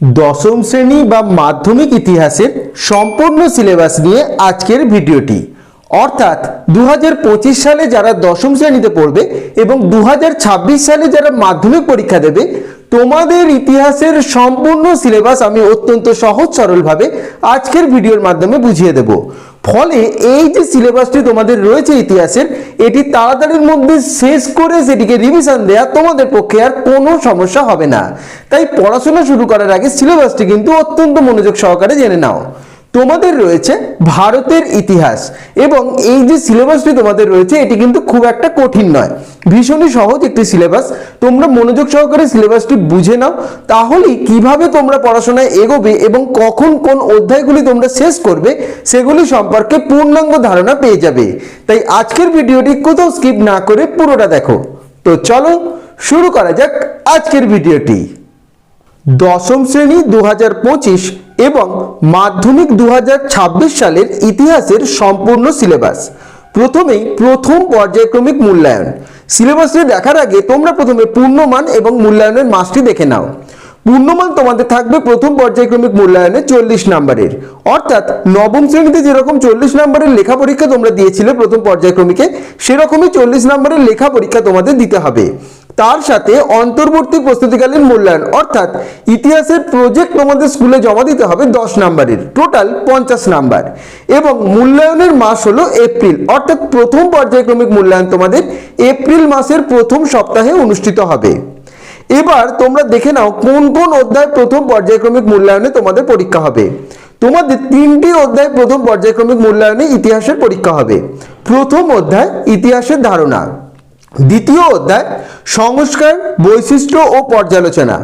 দশম শ্রেণি বা মাধ্যমিক ইতিহাসের সম্পূর্ণ সিলেবাস নিয়ে আজকের ভিডিওটি। অর্থাৎ দু হাজার পঁচিশ সালে যারা দশম শ্রেণীতে পড়বে এবং দু হাজার ছাব্বিশ সালে যারা মাধ্যমিক পরীক্ষা দেবে, তোমাদের ইতিহাসের সম্পূর্ণ সিলেবাস আমি অত্যন্ত সহজ সরলভাবে আজকের ভিডিওর মাধ্যমে বুঝিয়ে দেব। ফলে এই যে সিলেবাসটি তোমাদের রয়েছে ইতিহাসের, এটি তাড়াতাড়ির মধ্যে শেষ করে সেটিকে রিভিশন দেওয়া তোমাদের পক্ষে আর কোনো সমস্যা হবে না। তাই পড়াশোনা শুরু করার আগে সিলেবাসটি কিন্তু অত্যন্ত মনোযোগ সহকারে জেনে নাও। তোমাদের রয়েছে ভারতের ইতিহাস এবং এই যে সিলেবাসটি তোমাদের রয়েছে, এটি কিন্তু খুব একটা কঠিন নয়। ভীষণই সহজ একটি সিলেবাস। তোমরা মনোযোগ সহকারে সিলেবাসটি বুঝে নাও, তাহলেই কীভাবে তোমরা পড়াশোনায় এগোবে এবং কখন কোন অধ্যায়গুলি তোমরা শেষ করবে, সেগুলি সম্পর্কে পূর্ণাঙ্গ ধারণা পেয়ে যাবে। তাই আজকের ভিডিওটি কোথাও স্কিপ না করে পুরোটা দেখো। তো চলো শুরু করা যাক আজকের ভিডিওটি। দশম শ্রেণি দু পঁচিশ এবং মাধ্যমিক দু হাজার ছাব্বিশ সালের ইতিহাসের সম্পূর্ণ সিলেবাস। প্রথমেই প্রথম পর্যায়ক্রমিক মূল্যায়ন। সিলেবাসটি দেখার আগে তোমরা প্রথমে পূর্ণমান এবং মূল্যায়নের মাসটি দেখে নাও। পূর্ণমান তোমাদের থাকবে প্রথম পর্যায়ক্রমিক মূল্যায়নে চল্লিশ নাম্বারের। অর্থাৎ নবম শ্রেণীতে যেরকম চল্লিশ নাম্বারের লেখা পরীক্ষা তোমরা দিয়েছিলে প্রথম পর্যায়ক্রমিকে, সেরকমই চল্লিশ নম্বরের লেখা পরীক্ষা তোমাদের দিতে হবে। তার সাথে অন্তর্বর্তী প্রস্তুতিকালীন মূল্যায়ন, অর্থাৎ ইতিহাসের প্রজেক্ট তোমাদের স্কুলে জমা দিতে হবে দশ নাম্বারের টোটাল পঞ্চাশ নাম্বার। এবং মূল্যায়নের মাস হলো এপ্রিল, অর্থাৎ প্রথম পর্যায়ক্রমিক মূল্যায়ন তোমাদের এপ্রিল মাসের প্রথম সপ্তাহে অনুষ্ঠিত হবে। এবার তোমরা দেখে নাও কোন কোন অধ্যায় প্রথম পর্যায়ক্রমিক মূল্যায়নে তোমাদের পরীক্ষা হবে। তোমাদের তিনটি অধ্যায় প্রথম পর্যায়ক্রমিক মূল্যায়নে ইতিহাসের পরীক্ষা হবে। প্রথম অধ্যায়, ইতিহাসের ধারণা। দ্বিতীয় অধ্যায়, সংস্কার, বৈশিষ্ট্য ও পর্যালোচনা।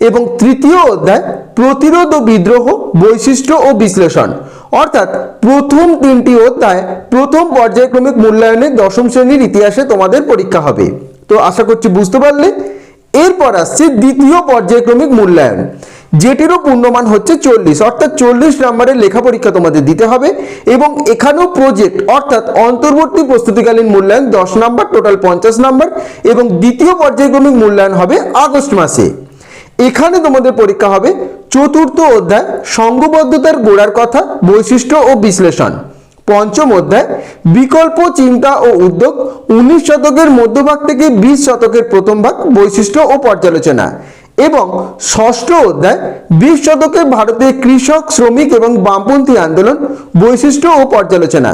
এবং তৃতীয় অধ্যায়, প্রতিরোধ ও বিদ্রোহ, বৈশিষ্ট্য ও বিশ্লেষণ। অর্থাৎ প্রথম তিনটি অধ্যায় প্রথম পর্যায়ক্রমিক মূল্যায়নে দশম শ্রেণির ইতিহাসে তোমাদের পরীক্ষা হবে। তো আশা করছি বুঝতে পারলে? এরপর আসছে দ্বিতীয় পর্যায়ক্রমিক মূল্যায়ন। যেটিরও পূর্ণমান হচ্ছে চল্লিশ। অর্থাৎ চল্লিশ নম্বরের লেখা পরীক্ষা তোমাদের দিতে হবে এবং এখানেও প্রজেক্ট অর্থাৎ অন্তর্বর্তী প্রস্তুতিকালীন মূল্যায়ন দশ নম্বর টোটাল পঞ্চাশ নম্বর এবং দ্বিতীয় পর্যায়ক্রমিক মূল্যায়ন হবে আগস্ট মাসে। এখানে তোমাদের পরীক্ষা হবে চতুর্থ অধ্যায় সংঘবদ্ধতার গোড়ার কথা, বৈশিষ্ট্য ও বিশ্লেষণ। পঞ্চম অধ্যায়, বিকল্প চিন্তা ও উদ্যোগ, উনিশ শতকের মধ্যভাগ থেকে বিশ শতকের প্রথম ভাগ, বৈশিষ্ট্য ও পর্যালোচনা। এবং ষষ্ঠ অধ্যায়, বিশ শতকে ভারতের কৃষক, শ্রমিক এবং বামপন্থী আন্দোলন বৈশিষ্ট্য ও পর্যালোচনা।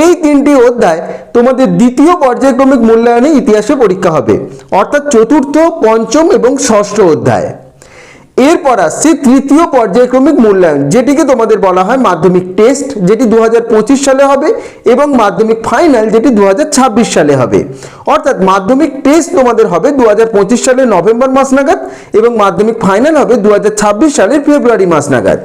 এই তিনটি অধ্যায় তোমাদের দ্বিতীয় পর্যায়ক্রমিক মূল্যায়নে ইতিহাসে পরীক্ষা হবে। অর্থাৎ চতুর্থ, পঞ্চম এবং ষষ্ঠ অধ্যায়। এরপর আসছে তৃতীয় পর্যায়ক্রমিক মূল্যায়ন, যেটিকে তোমাদের বলা হয় মাধ্যমিক টেস্ট, যেটি দুহাজার পঁচিশ সালে হবে এবং মাধ্যমিক ফাইনাল, যেটি দুহাজার ছাব্বিশ সালে হবে। অর্থাৎ মাধ্যমিক টেস্ট তোমাদের হবে দু সালের নভেম্বর মাস নাগাদ এবং মাধ্যমিক ফাইনাল হবে দু হাজার ছাব্বিশ সালের ফেব্রুয়ারি মাস নাগাদ।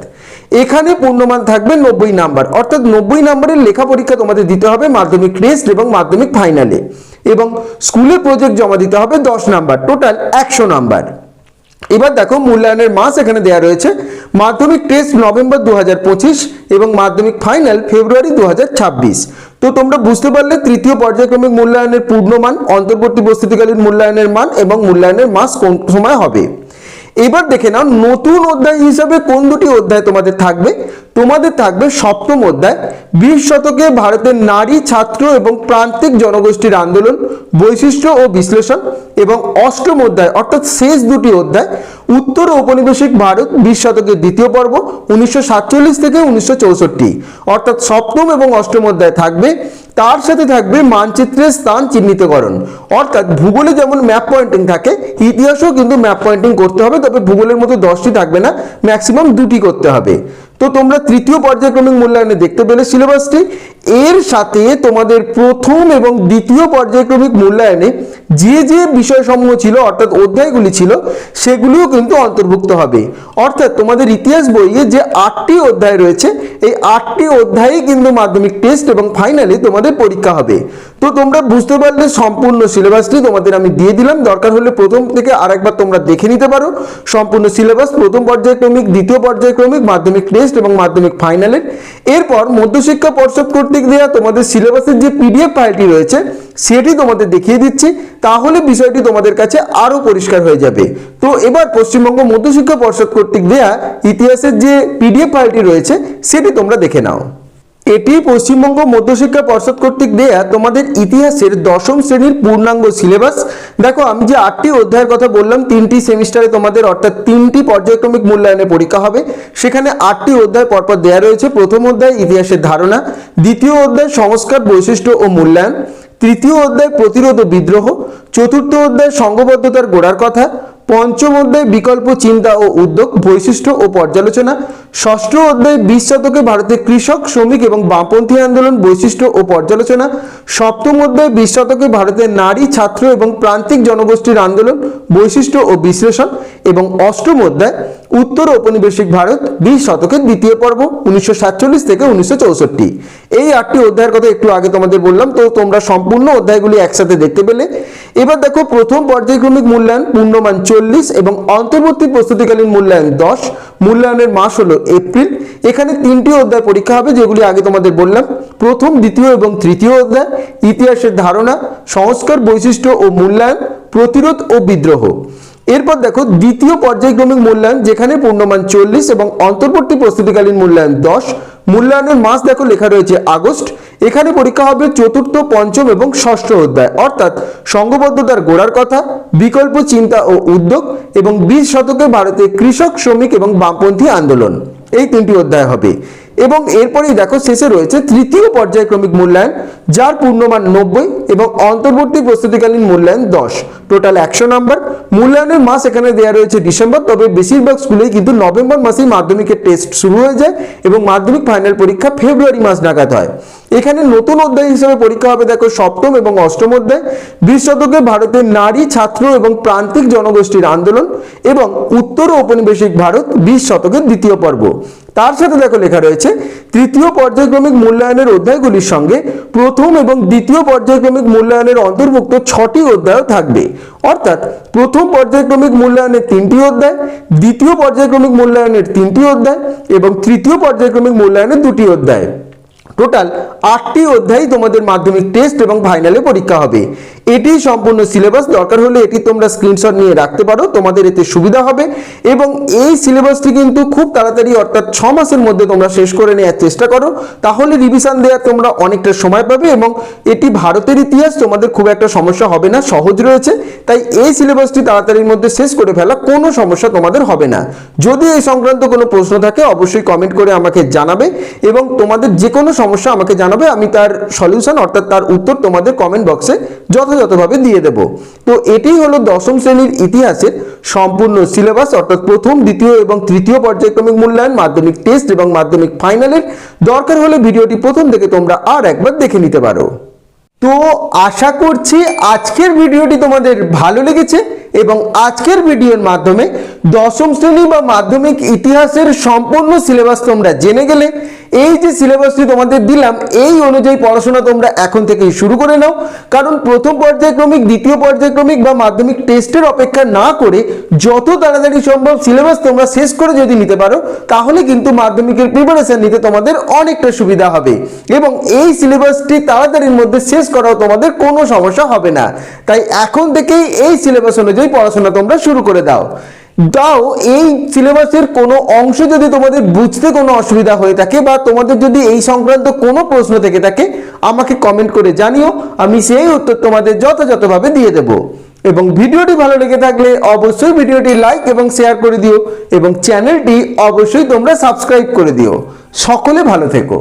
এখানে পূর্ণমান থাকবে নব্বই নাম্বার, অর্থাৎ নব্বই নাম্বারের লেখা পরীক্ষা তোমাদের দিতে হবে মাধ্যমিক টেস্ট এবং মাধ্যমিক ফাইনালে এবং স্কুলে প্রজেক্ট জমা দিতে হবে দশ নাম্বার, টোটাল একশো নাম্বার। এবার দেখো মূল্যায়নের মাস এখানে দেওয়া রয়েছে। মাধ্যমিক টেস্ট নভেম্বর দু হাজার পঁচিশ এবং মাধ্যমিক ফাইনাল ফেব্রুয়ারি দু হাজার ছাব্বিশ। তো তোমরা বুঝতে পারলে তৃতীয় পর্যায়ক্রমিক মূল্যায়নের পূর্ণ মান অন্তর্বর্তী প্রস্তুতিকালীন মূল্যায়নের মান এবং মূল্যায়নের মাস কোন সময় হবে। এবার দেখে নাও, নতুন অধ্যায় হিসাবে কোন দুটি অধ্যায় তোমাদের থাকবে? তোমাদের থাকবে সপ্তম অধ্যায়। বিশ শতকে ভারতের নারী, ছাত্র এবং প্রান্তিক জনগোষ্ঠীর আন্দোলন, বৈশিষ্ট্য ও বিশ্লেষণ এবং অষ্টম অধ্যায় অর্থাৎ শেষ দুটি অধ্যায়, উত্তর ঔপনিবেশিক ভারত বিশ শতকের দ্বিতীয় পর্ব উনিশশো সাতচল্লিশ থেকে উনিশশো চৌষট্টি। অর্থাৎ সপ্তম এবং অষ্টম অধ্যায় থাকবে, তার সাথে থাকবে মানচিত্রের স্থান চিহ্নিতকরণ। অর্থাৎ ভূগোলে যেমন ম্যাপ পয়েন্টিং থাকে, ইতিহাসেও কিন্তু ম্যাপ পয়েন্টিং করতে হবে, তবে ভূগোলের মতো দশটি থাকবে না, ম্যাক্সিমাম দুটি করতে হবে। তো তোমরা তৃতীয় পর্যায়ক্রমিক মূল্যায়নে দেখতে পেলে সিলেবাসটি। এর সাথে তোমাদের প্রথম এবং দ্বিতীয় পর্যায়ক্রমিক মূল্যায়নে যে যে বিষয়সমূহ ছিল, অর্থাৎ অধ্যায়গুলি ছিল, সেগুলিও কিন্তু অন্তর্ভুক্ত হবে। অর্থাৎ তোমাদের ইতিহাস বইয়ে যে আটটি অধ্যায় রয়েছে এই আটটি অধ্যায়ই কিন্তু মাধ্যমিক টেস্ট এবং ফাইনালে তোমাদের পরীক্ষা হবে। তো তোমরা বুঝতে পারলে সম্পূর্ণ সিলেবাসটি তোমাদের আমি দিয়ে দিলাম। দরকার হলে প্রথম থেকে আরেকবার তোমরা দেখে নিতে পারো। সম্পূর্ণ সিলেবাস প্রথম পর্যায়ক্রমিক, দ্বিতীয় পর্যায়ক্রমিক, মাধ্যমিক টেস্ট এবং মাধ্যমিক ফাইনালের এরপর মধ্যশিক্ষা পর্ষদ কর্তৃক দেওয়া তোমাদের সিলেবাসের যে পিডিএফ ফাইলটি রয়েছে সেটি তোমাদের দেখিয়ে দিচ্ছি, তাহলে বিষয়টি তোমাদের কাছে আরও পরিষ্কার হয়ে যাবে। তো এবার পশ্চিমবঙ্গ মধ্যশিক্ষা পর্ষদ কর্তৃক দেয়া ইতিহাসের যে পিডিএফ ফাইলটি রয়েছে, সেটি তোমরা দেখে নাও। এটি পশ্চিমবঙ্গ মধ্যশিক্ষা পর্ষদ কর্তৃক দেয়া তোমাদের ইতিহাসের দশম শ্রেণির পূর্ণাঙ্গ সিলেবাস। দেখো, আমি যে আটটি অধ্যায়ের কথা বললাম, তিনটি সেমিস্টারে তোমাদের অর্থাৎ তিনটি পর্যায়ক্রমিক মূল্যায়নে পরীক্ষা হবে। সেখানে আটটি অধ্যায় পরপর দেয়া রয়েছে। প্রথম অধ্যায়, ইতিহাসের ধারণা। দ্বিতীয় অধ্যায়, সংস্কার, বৈশিষ্ট্য ও মূল্যায়ন। তৃতীয় অধ্যায় প্রতিরোধ ও বিদ্রোহ চতুর্থ অধ্যায় সংঘবদ্ধতার গোড়ার কথা পঞ্চম অধ্যায় বিকল্প চিন্তা ও উদ্যোগ, বৈশিষ্ট্য ও পর্যালোচনা। ষষ্ঠ অধ্যায় বিশ শতকে ভারতের কৃষক, শ্রমিক এবং বামপন্থী আন্দোলন, বৈশিষ্ট্য ও পর্যালোচনা। সপ্তম অধ্যায় বিশ শতকে ভারতের নারী, ছাত্র এবং প্রান্তিক জনগোষ্ঠীর আন্দোলন, বৈশিষ্ট্য ও বিশ্লেষণ। এবং অষ্টম অধ্যায় উত্তর ঔপনিবেশিক ভারত বিশ শতকের দ্বিতীয় পর্ব, উনিশশো সাতচল্লিশ থেকে উনিশশো চৌষট্টি। এই আটটি অধ্যায়ের কথা একটু আগে তোমাদের বললাম, তো তোমরা সম্পূর্ণ অধ্যায়গুলি একসাথে দেখতে পেলে। এবার দেখো, প্রথম পর্যায়ক্রমিক মূল্যায়ন, পূর্ণমান চল্লিশ এবং অন্তর্বর্তী প্রস্তুতিকালীন মূল্যায়ন দশ। মূল্যায়নের মাস হলো এপ্রিল। এখানে তিনটি অধ্যায় পরীক্ষা হবে, যেগুলি আগে তোমাদের বললাম। প্রথম, দ্বিতীয় এবং তৃতীয় অধ্যায়, ইতিহাসের ধারণা, সংস্কার বৈশিষ্ট্য ও মূল্যায়ন, প্রতিরোধ ও বিদ্রোহ। এরপর দেখো, দ্বিতীয় পর্যায়ক্রমিক মূল্যায়ন, যেখানে পূর্ণমান চল্লিশ এবং অন্তর্বর্তী প্রস্তুতিকালীন মূল্যায়ন দশ। মূল্যায়নের মাস দেখো, লেখা রয়েছে আগস্ট। এখানে পরীক্ষা হবে চতুর্থ, পঞ্চম এবং ষষ্ঠ অধ্যায়। অর্থাৎ সংঘবদ্ধতার গোড়ার কথা, বিকল্প চিন্তা ও উদ্যোগ এবং বিশ শতকে ভারতে কৃষক, শ্রমিক এবং বামপন্থী আন্দোলন। এই তিনটি অধ্যায় হবে। এবং এরপরেই দেখো শেষে রয়েছে তৃতীয় পর্যায়ক্রমিক মূল্যায়ন, যার পূর্ণমান নব্বই এবং অন্তর্বর্তী প্রস্তুতিকালীন মূল্যায়ন দশ। টোটাল একশো নাম্বার। মূল্যায়নের মাস এখানে দেওয়া রয়েছে ডিসেম্বর, তবে বেশিরভাগ স্কুলেই কিন্তু নভেম্বর মাসেই মাধ্যমিকের টেস্ট শুরু হয়ে যায় এবং মাধ্যমিক ফাইনাল পরীক্ষা ফেব্রুয়ারি মাস নাগাদ হয়। এখানে নতুন অধ্যায় হিসেবে পরীক্ষা হবে, দেখো, সপ্তম এবং অষ্টম অধ্যায়। বিশ শতকে ভারতের নারী, ছাত্র এবং প্রান্তিক জনগোষ্ঠীর আন্দোলন এবং উত্তর ঔপনিবেশিক ভারত বিশ শতকের দ্বিতীয় পর্ব। তার সাথে, দেখো, লেখা রয়েছে, তৃতীয় পর্যায়ক্রমিক মূল্যায়নের অধ্যায়গুলির সঙ্গে প্রথম এবং দ্বিতীয় পর্যায়ক্রমিক মূল্যায়নের অন্তর্ভুক্ত ছটি অধ্যায়ও থাকবে। অর্থাৎ, প্রথম পর্যায়ক্রমিক মূল্যায়নের তিনটি অধ্যায়, দ্বিতীয় পর্যায়ক্রমিক মূল্যায়নের তিনটি অধ্যায় এবং তৃতীয় পর্যায়ক্রমিক মূল্যায়নের দুটি অধ্যায়। টোটাল আটটি অধ্যায় তোমাদের মাধ্যমিক টেস্ট এবং ফাইনালে পরীক্ষা হবে। এটি সম্পূর্ণ সিলেবাস দরকার হলে এটি তোমরা স্ক্রিনশট নিয়ে রাখতে পারো, তোমাদের এতে সুবিধা হবে। এবং এই সিলেবাসটি কিন্তু খুব তাড়াতাড়ি, অর্থাৎ ছ মাসের মধ্যে তোমরা শেষ করে নেওয়ার চেষ্টা করো। তাহলে রিভিশন দেওয়ার তোমরা অনেকটা সময় পাবে এবং এটি ভারতের ইতিহাস, তোমাদের খুব একটা সমস্যা হবে না, সহজ রয়েছে। তাই এই সিলেবাসটি তাড়াতাড়ির মধ্যে শেষ করে ফেলা কোনো সমস্যা তোমাদের হবে না। যদি এই সংক্রান্ত কোনো প্রশ্ন থাকে, অবশ্যই কমেন্ট করে আমাকে জানাবে এবং তোমাদের যে কোনো সমস্যা আমাকে জানাবে, আমি তার সলিউশন অর্থাৎ তার উত্তর তোমাদের কমেন্ট বক্সে যথাযথভাবে দিয়ে দেব। তো এটি হলো দশম শ্রেণির ইতিহাসের সম্পূর্ণ সিলেবাস অর্থাৎ প্রথম, দ্বিতীয় এবং তৃতীয় পর্যায়ক্রমিক মূল্যায়ন, মাধ্যমিক টেস্ট এবং মাধ্যমিক ফাইনালের দরকার হলে ভিডিওটি প্রথম থেকে তোমরা আর একবার দেখে নিতে পারো। তো আশা করছি আজকের ভিডিওটি তোমাদের ভালো লেগেছে এবং আজকের ভিডিওর মাধ্যমে দশম শ্রেণি বা মাধ্যমিক ইতিহাসের সম্পূর্ণ সিলেবাস তোমরা জেনে গেলে এই যে সিলেবাসটি তোমাদের দিলাম, এই অনুযায়ী পড়াশোনা তোমরা এখন থেকেই শুরু করে নাও। কারণ প্রথম পর্যায়ক্রমিক, দ্বিতীয় পর্যায়ক্রমিক বা মাধ্যমিক টেস্টের অপেক্ষা না করে যত তাড়াতাড়ি সম্ভব সিলেবাস তোমরা শেষ করে যদি নিতে পারো, তাহলে কিন্তু মাধ্যমিকের প্রিপারেশন নিতে তোমাদের অনেকটা সুবিধা হবে। এবং এই সিলেবাসটি তাড়াতাড়ির মধ্যে শেষ করাও তোমাদের কোনো সমস্যা হবে না। তাই এখন থেকেই এই সিলেবাস অনুযায়ী পড়াশোনা তোমরা শুরু করে দাও। দাও, এই সিলেবাসের কোনো অংশ যদি তোমাদের বুঝতে কোনো অসুবিধা হয়ে থাকে বা তোমাদের যদি এই সংক্রান্ত কোনো প্রশ্ন থেকে থাকে, আমাকে কমেন্ট করে জানিও, আমি সেই উত্তর তোমাদের যথাযথভাবে দিয়ে দেব। এবং ভিডিওটি ভালো লেগে থাকলে অবশ্যই ভিডিওটি লাইক এবং শেয়ার করে দিও এবং চ্যানেলটি অবশ্যই তোমরা সাবস্ক্রাইব করে দিও। সকলে ভালো থেকো।